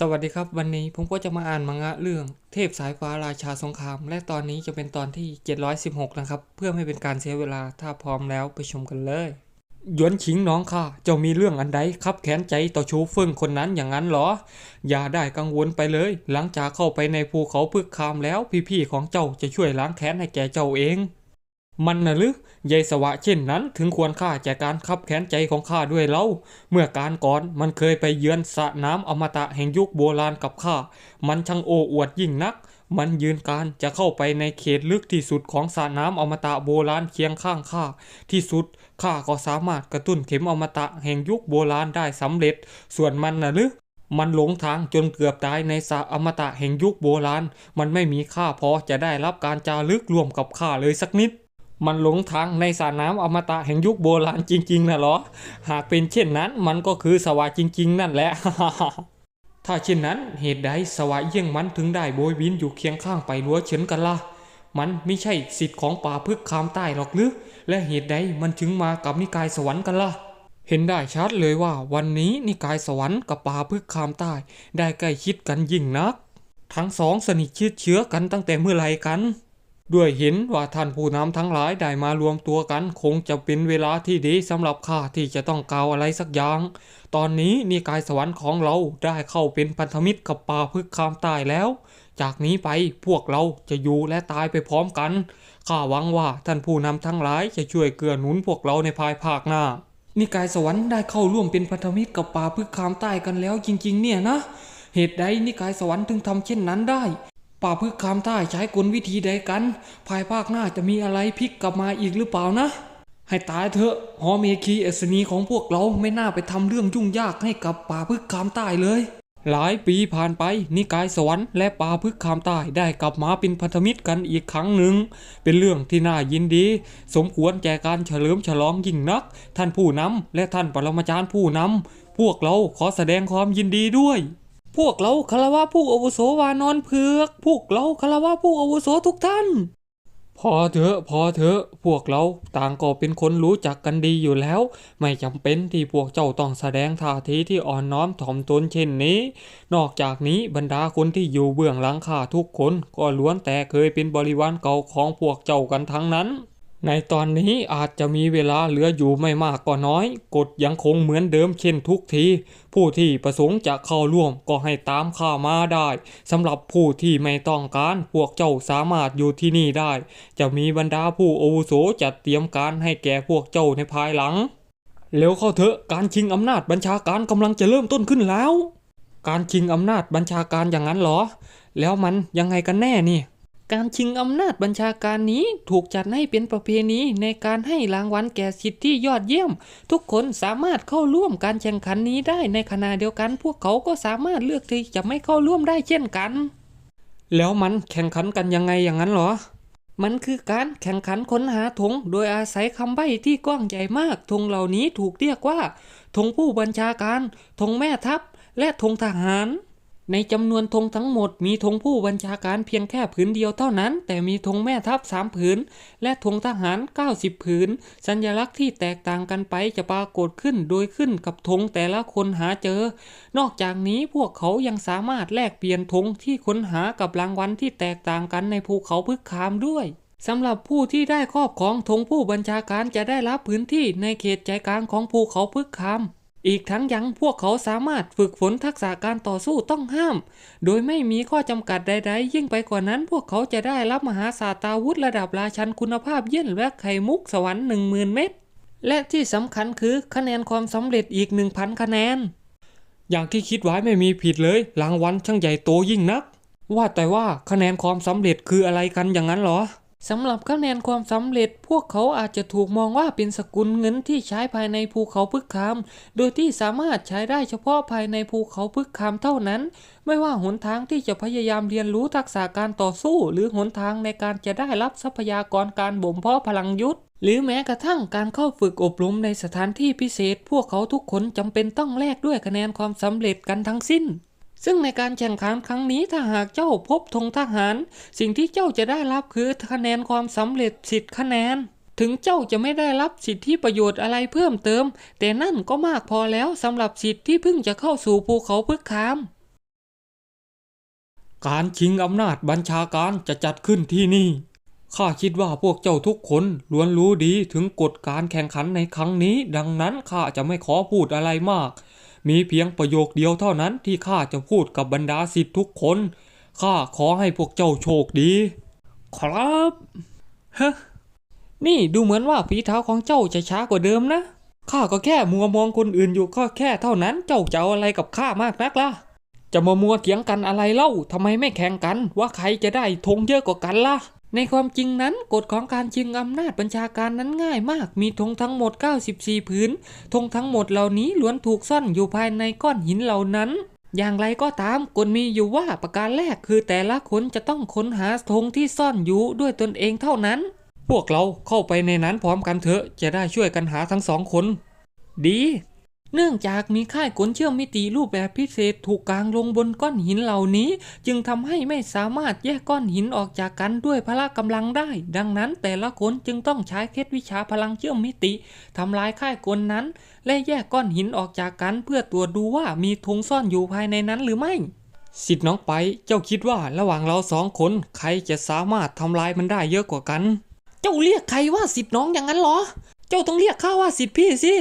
สวัสดีครับ วันนี้ผมก็จะมาอ่านมังงะเรื่องเทพสายฟ้าราชาสงคราม และตอนนี้จะเป็นตอนที่ 716 นะครับ เพื่อไม่เป็นการเสียเวลาถ้าพร้อมแล้วไปชมกันเลยหยวนชิงน้องข้าเจ้ามีเรื่องอันใดครับแค้นใจต่อชูเฟิ่งคนนั้นอย่างนั้นเหรอ อย่าได้กังวลไปเลย หลังจากเข้าไปในภูเขาพึกคามแล้วพี่ๆของเจ้าจะช่วยล้างแค้นให้แก่เจ้าเอง มันน่ะหรือยายสวะเช่นนั้นถึงควรค่าแก่การขับแค้นใจของข้าด้วยเล่า เมื่อการก่อนมันเคยไปเยือนสระน้ำอมตะแห่งยุคโบราณกับข้า มันช่างโอ้อวดยิ่งนัก มันยืนการจะเข้าไปในเขตลึกที่สุดของสระน้ำอมตะโบราณเคียงข้างข้า ที่สุดข้าก็สามารถกระตุ้นเข็มอมตะแห่งยุคโบราณได้สำเร็จ ส่วนมันน่ะหรือมันหลงทางจนเกือบตายในสระอมตะแห่งยุคโบราณ มันไม่มีค่าพอจะได้รับการจารึกร่วมกับข้าเลยสักนิด มันหลงทางในสระน้ำอมตะแห่งยุคโบราณจริงๆนะเหรอ หากเป็นเช่นนั้นมันก็คือสวะจริง ๆ นั่นแหละ ถ้าเช่นนั้นเหตุใดสวะเยี่ยงมันถึงได้โบยบินอยู่เคียงข้างไปลัวเฉินกันล่ะ มันไม่ใช่สิทธิ์ของป่าพึกคามใต้หรอกหรือ และเหตุใดมันถึงมากับนิกายสวรรค์กันล่ะ เห็นได้ชัดเลยว่าวันนี้นิกายสวรรค์กับป่าพึกคามใต้ ได้ใกล้ชิดกันยิ่งนัก ทั้งสองสนิทชิดเชื้อกันตั้งแต่เมื่อไหรกัน ด้วยเห็นว่าท่านผู้นำทั้งหลายได้มารวมตัวกัน คงจะเป็นเวลาที่ดีสำหรับข้าที่จะต้องกล่าวอะไรสักอย่าง ตอนนี้นิกายสวรรค์ของเราได้เข้าเป็นพันธมิตรกับป่าพึกษ์คามใต้แล้ว จากนี้ไปพวกเราจะอยู่และตายไปพร้อมกันข้าหวังว่าท่านผู้นำทั้งหลายจะช่วยเกื้อหนุนพวกเราในภายภาคหน้า นิกายสวรรค์ได้เข้าร่วมเป็นพันธมิตรกับป่าพึกษ์คามใต้กันแล้วจริง ๆ เนี่ยนะ เหตุใดนิกายสวรรค์ถึงทำเช่นนั้นได้ ป่าพึกษ์คามใต้ใช้กลวิธีใดกัน ภายภาคหน้าจะมีอะไรพลิกกลับมาอีกหรือเปล่านะ ให้ตายเถอะหอเมคีเอสนีของพวกเราไม่น่าไปทำเรื่องยุ่งยากให้กับป่าพึกษ์คามใต้เลย หลายปีผ่านไปนิกายสวรรค์และป่าพึกษ์คามใต้ได้กลับมาเป็นพันธมิตรกันอีกครั้งหนึ่ง เป็นเรื่องที่น่ายินดี สมควรแก่การเฉลิมฉลองยิ่งนัก ท่านผู้นำและท่านปรมาจารย์ผู้นำพวกเราขอแสดงความยินดีด้วย พวกเราคารวะผู้อาวุโสวานอนเผือก พวกเราคารวะผู้อาวุโสทุกท่าน พอเถอะพอเถอะ พวกเราต่างก็เป็นคนรู้จักกันดีอยู่แล้ว ไม่จำเป็นที่พวกเจ้าต้องแสดงท่าทีที่อ่อนน้อมถ่อมตนเช่นนี้ นอกจากนี้บรรดาคนที่อยู่เบื้องหลังข้าทุกคนก็ล้วนแต่เคยเป็นบริวารเก่าของพวกเจ้ากันทั้งนั้น ในตอนนี้อาจจะมีเวลาเหลืออยู่ไม่มากก็น้อย กฎยังคงเหมือนเดิมเช่นทุกที ผู้ที่ประสงค์จะเข้าร่วมก็ให้ตามข้ามาได้สำหรับผู้ที่ไม่ต้องการพวกเจ้าสามารถอยู่ที่นี่ได้ จะมีบรรดาผู้อาวุโสจัดเตรียมการให้แก่พวกเจ้าในภายหลังเร็วเข้าเถอะการชิงอำนาจบัญชาการกำลังจะเริ่มต้นขึ้นแล้ว การชิงอำนาจบัญชาการอย่างนั้นเหรอ แล้วมันยังไงกันแน่นี่ การชิงอำนาจบัญชาการนี้ถูกจัดให้เป็นประเพณีในการให้รางวัลแก่สิทธิ์ที่ยอดเยี่ยม ทุกคนสามารถเข้าร่วมการแข่งขันนี้ได้ในขณะเดียวกัน พวกเขาก็สามารถเลือกที่จะไม่เข้าร่วมได้เช่นกัน แล้วมันแข่งขันกันยังไงอย่างนั้นหรอ มันคือการแข่งขันค้นหาธงโดยอาศัยคำใบ้ที่กว้างใหญ่มากธงเหล่านี้ถูกเรียกว่าธงผู้บัญชาการธงแม่ทัพ และธงทหาร ในจำนวนธงทั้งหมดมีธงผู้บัญชาการเพียงแค่ผืนเดียวเท่านั้น แต่มีธงแม่ทัพสามผืน และธงทหาร 90 ผืน สัญลักษณ์ที่แตกต่างกันไปจะปรากฏขึ้นโดยขึ้นกับธงแต่ละคนหาเจอ นอกจากนี้พวกเขายังสามารถแลกเปลี่ยนธงที่ค้นหากับรางวัลที่แตกต่างกันในภูเขาพึกคามด้วยสำหรับผู้ที่ได้ครอบครองธงผู้บัญชาการจะได้รับพื้นที่ในเขตใจกลางของภูเขาพึกคาม อีกทั้งยังพวกเขาสามารถฝึกฝนทักษะการต่อสู้ต้องห้าม โดยไม่มีข้อจำกัดใด ๆ ยิ่งไปกว่านั้น พวกเขาจะได้รับมหาศาสตาวุธระดับราชันคุณภาพเยี่ยนและไข่มุกสวรรค์10,000 เม็ดและที่สำคัญคือคะแนนความสำเร็จอีก 1,000 คะแนน อย่างที่คิดไว้ไม่มีผิดเลยรางวัลช่างใหญ่โตยิ่งนัก ว่าแต่ว่าคะแนนความสำเร็จคืออะไรกันอย่างนั้นเหรอ สำหรับคะแนนความสำเร็จ พวกเขาอาจจะถูกมองว่าเป็นสกุลเงินที่ใช้ภายในภูเขาพึกคาม โดยที่สามารถใช้ได้เฉพาะภายในภูเขาพึกคามเท่านั้น ไม่ว่าหนทางที่จะพยายามเรียนรู้ทักษะการต่อสู้ หรือหนทางในการจะได้รับทรัพยากรการบ่มเพาะพลังยุทธหรือแม้กระทั่งการเข้าฝึกอบรมในสถานที่พิเศษ พวกเขาทุกคนจำเป็นต้องแลกด้วยคะแนนความสำเร็จกันทั้งสิ้น ซึ่งในการแข่งขันครั้งนี้ถ้าหากเจ้าพบธงทหาร สิ่งที่เจ้าจะได้รับคือคะแนนความสำเร็จสิทธิ์คะแนน ถึงเจ้าจะไม่ได้รับสิทธิประโยชน์อะไรเพิ่มเติม แต่นั่นก็มากพอแล้วสำหรับสิทธิที่เพิ่งจะเข้าสู่ภูเขาพึกคาม การชิงอำนาจบัญชาการจะจัดขึ้นที่นี่ข้าคิดว่าพวกเจ้าทุกคนล้วนรู้ดีถึงกฎการแข่งขันในครั้งนี้ ดังนั้นข้าจะไม่ขอพูดอะไรมาก มีเพียงประโยคเดียวเท่านั้นที่ข้าจะพูดกับบรรดาสิทธิ์ทุกคน ข้าขอให้พวกเจ้าโชคดี ครับฮะนี่ดูเหมือนว่าฝีเท้าของเจ้าจะช้ากว่าเดิมนะ ข้าก็แค่มัวมองคนอื่นอยู่ก็แค่เท่านั้น เจ้าจะเอาอะไรกับข้ามากนักล่ะ จะมามัวเถียงกันอะไรเล่าทำไมไม่แข่งกัน ว่าใครจะได้ธงเยอะกว่ากันล่ะ ในความจริงนั้นกฎของการชิงอำนาจบัญชาการนั้นง่ายมาก มีธงทั้งหมด 94 ผืนธงทั้งหมดเหล่านี้ล้วนถูกซ่อนอยู่ภายในก้อนหินเหล่านั้น อย่างไรก็ตามกฎมีอยู่ว่าประการแรกคือแต่ละคนจะต้องค้นหาธงที่ซ่อนอยู่ด้วยตนเองเท่านั้น พวกเราเข้าไปในนั้นพร้อมกันเถอะจะได้ช่วยกันหาทั้งสองคน ดี เนื่องจากมีค่ายกลเชื่อมมิติรูปแบบพิเศษถูกกางลงบนก้อนหินเหล่านี้ จึงทำให้ไม่สามารถแยกก้อนหินออกจากกันด้วยพละกำลังได้ ดังนั้นแต่ละคนจึงต้องใช้เคล็ดวิชาพลังเชื่อมมิติทำลายค่ายกลนั้น และแยกก้อนหินออกจากกัน เพื่อตรวจดูว่ามีธงซ่อนอยู่ภายในนั้นหรือไม่สิทธิ์น้องไป เจ้าคิดว่าระหว่างเราสองคนใครจะสามารถทำลายมันได้เยอะกว่ากัน เจ้าเรียกใครว่าสิทธิ์น้องอย่างนั้นเหรอ เจ้าต้องเรียกข้าว่าสิทธิ์พี่สิ